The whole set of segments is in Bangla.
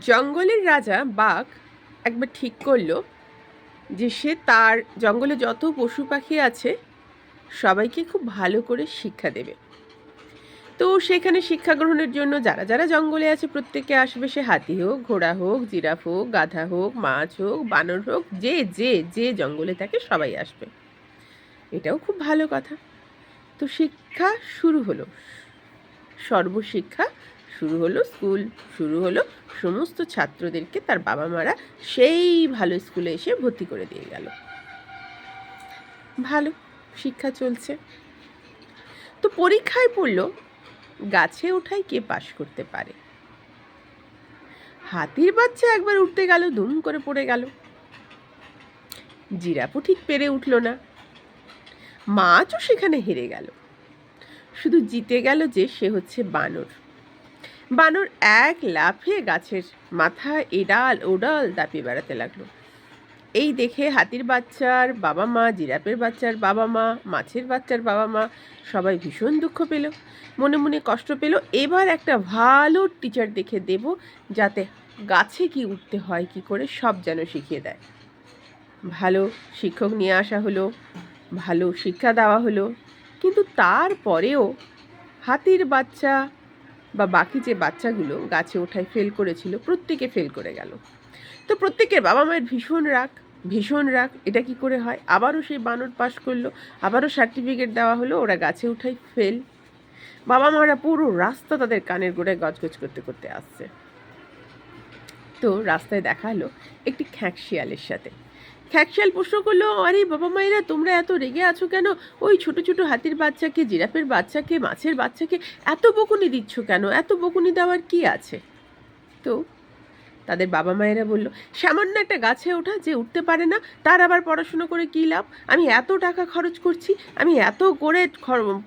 জঙ্গলের রাজা বাঘ একবার ঠিক করল যে সে তার জঙ্গলে যত পশু পাখি আছে, সবাইকে খুব ভালো করে শিক্ষা দেবে। তো সেখানে শিক্ষা গ্রহণের জন্য যারা যারা জঙ্গলে আছে, প্রত্যেকে আসবে, সে হাতি হোক, ঘোড়া হোক, জিরাফ হোক, গাধা হোক, মাছ হোক, বানর হোক, যে যে যে জঙ্গলে থাকে সবাই আসবে। এটাও খুব ভালো কথা। তো শিক্ষা শুরু হলো। সর্বশিক্ষা শুরু হলো স্কুল, শুরু হলো সমস্ত ছাত্রদেরকে তার বাবা মারা সেই ভালো স্কুলে এসে ভর্তি করে দিয়ে গেল। ভালো, শিক্ষা চলছে। তো পরীক্ষায় পড়ল, গাছে ওঠাই কে পাশ করতে পারে? হাতির বাচ্চা একবার উঠতে গেল দুম করে পড়ে গেল। জিরাফও ঠিক পেরে উঠল না। মাছও সেখানে হেরে গেল। শুধু জিতে গেল যে সে হচ্ছে বানর। বানর এক লাফে গাছের মাথা এডাল ওডাল দাপিয়ে বেড়াতে লাগল। এই দেখে হাতির বাচ্চার বাবা মা, জিরাফের বাচ্চার বাবা মা, মাছের বাচ্চার বাবা মা সবাই ভীষণ দুঃখ পেল। মনে মনে কষ্ট পেল, এবার একটা ভালো টিচার দেখে দেব যাতে গাছে কি উঠতে হয়, কি করে সব যেন শিখিয়ে দেয়। ভালো শিক্ষক নিয়ে আসা হলো, ভালো শিক্ষা দেওয়া হলো, কিন্তু তারপরেও হাতির বাচ্চা বা বাকি যে বাচ্চাগুলো গাছে ওঠায় ফেল করেছিল, প্রত্যেকে ফেল করে গেল। তো প্রত্যেকের বাবা মায়ের ভীষণ রাগ ভীষণ রাগ, এটা কি করে হয়? আবারও সেই বানর পাশ করল, আবারও সার্টিফিকেট দেওয়া হলো, ওরা গাছে উঠাই ফেল বাবা মারা পুরো রাস্তা তাদের কানের গোড়ায় গজগজ করতে করতে আসছে। তো রাস্তায় দেখা হলো একটি খ্যাঁক শিয়ালের সাথে। খ্যাঁক শিয়াল প্রশ্ন করল, আরে বাবা মায়েরা, তোমরা এত রেগে আছো কেন? ওই ছোট ছোট হাতির বাচ্চাকে, জিরাফের বাচ্চাকে, মাছের বাচ্চাকে এত বকুনি দিচ্ছ কেন? এত বকুনি দেওয়ার কি আছে? তো তাদের বাবা মায়েরা বলল, সামান্য একটা গাছে ওঠা যে উঠতে পারে না, তার আবার পড়াশুনো করে কী লাভ? আমি এত টাকা খরচ করছি, আমি এত করে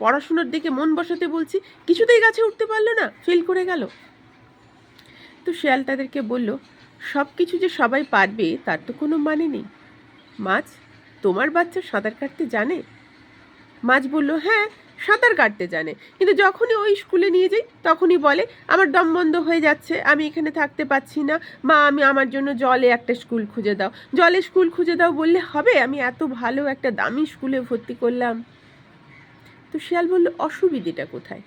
পড়াশুনোর দিকে মন বসাতে বলছি, কিছুতেই গাছে উঠতে পারল না, ফেল করে গেল। তো শিয়াল তাদেরকে বলল সব কিছু যে সবাই পারবে, তার তো কোনো মানে নেই। মাছ, তোমার বাচ্চা সাঁতার কাটতে জানে? মাছ বলল হ্যাঁ সাঁতার কাটতে জানে। কিন্তু যখনই ওই স্কুলে নিয়ে যাই, তখনই বলে, আমার দম বন্ধ হয়ে যাচ্ছে, আমি এখানে থাকতে পাচ্ছি না। মা, আমি আমার জন্য জলে একটা স্কুল খুঁজে দাও। জলে স্কুল খুঁজে দাও বললে হবে, আমি এত ভালো একটা দামি স্কুলে ভর্তি করলাম। তো শিয়াল বলল, অসুবিধেটা কোথায়?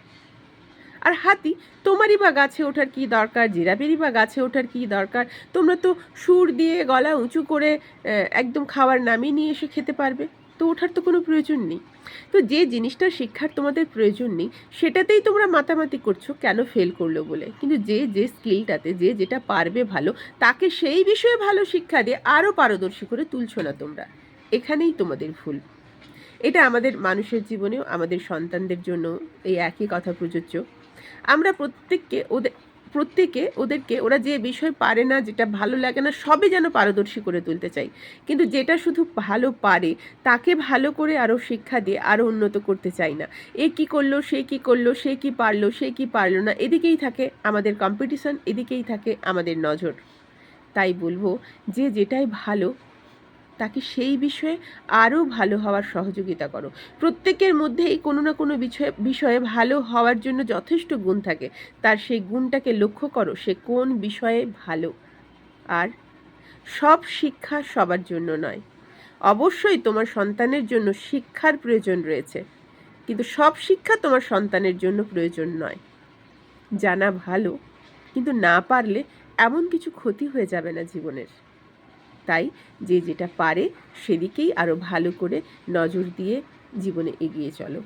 আর হাতি, তোমারই বা গাছে ওঠার কি দরকার? জিরাফেরই বা গাছে ওঠার কি দরকার? তোমরা তো সুর দিয়ে গলা উঁচু করে একদম খাবার নামিয়ে নিয়ে এসে খেতে পারবে। তো ওঠার তো কোনো প্রয়োজন নেই। তো যে জিনিসটা শিক্ষার তোমাদের প্রয়োজন নেই, সেটাতেই তোমরা মাতামাতি করছ, কেন ফেল করল বলে? কিন্তু যে যে স্কিলটাতে যে যেটা পারবে ভালো, তাকে সেই বিষয়ে ভালো শিক্ষা দিয়ে আরও পারদর্শী করে তুলছো না তোমরা। এখানেই তোমাদের ভুল। এটা আমাদের মানুষের জীবনেও, আমাদের সন্তানদের জন্য এই একই কথা প্রযোজ্য। আমরা প্রত্যেককে ওদের প্রত্যেকে ওদেরকে, ওরা যে বিষয় পারে না, যেটা ভালো লাগে না, সবই যেন পারদর্শী করে তুলতে চাই। কিন্তু যেটা শুধু ভালো পারে, তাকে ভালো করে আরও শিক্ষা দিয়ে আরও উন্নত করতে চাই না। এ কি করল, সে কি করল, সে কি পারল, সে কি পারল না, এদিকেই থাকে আমাদের কম্পিটিশন এদিকেই থাকে আমাদের নজর। তাই বলব, যে যেটাই ভালো তাকে সেই বিষয়ে আরও ভালো হওয়ার সহযোগিতা করো। প্রত্যেকের মধ্যেই কোনো না কোনো বিষয়ে বিষয়ে ভালো হওয়ার জন্য যথেষ্ট গুণ থাকে। তার সেই গুণটাকে লক্ষ্য করো, সে কোন বিষয়ে ভালো। আর সব শিক্ষা সবার জন্য নয়। অবশ্যই তোমার সন্তানের জন্য শিক্ষার প্রয়োজন রয়েছে। কিন্তু সব শিক্ষা তোমার সন্তানের জন্য প্রয়োজন নয়। জানা ভালো, কিন্তু না পারলে এমন কিছু ক্ষতি হয়ে যাবে না জীবনের। তাই যে যেটা পারে সেদিকেই আরও ভালো করে নজর দিয়ে জীবনে এগিয়ে চলো।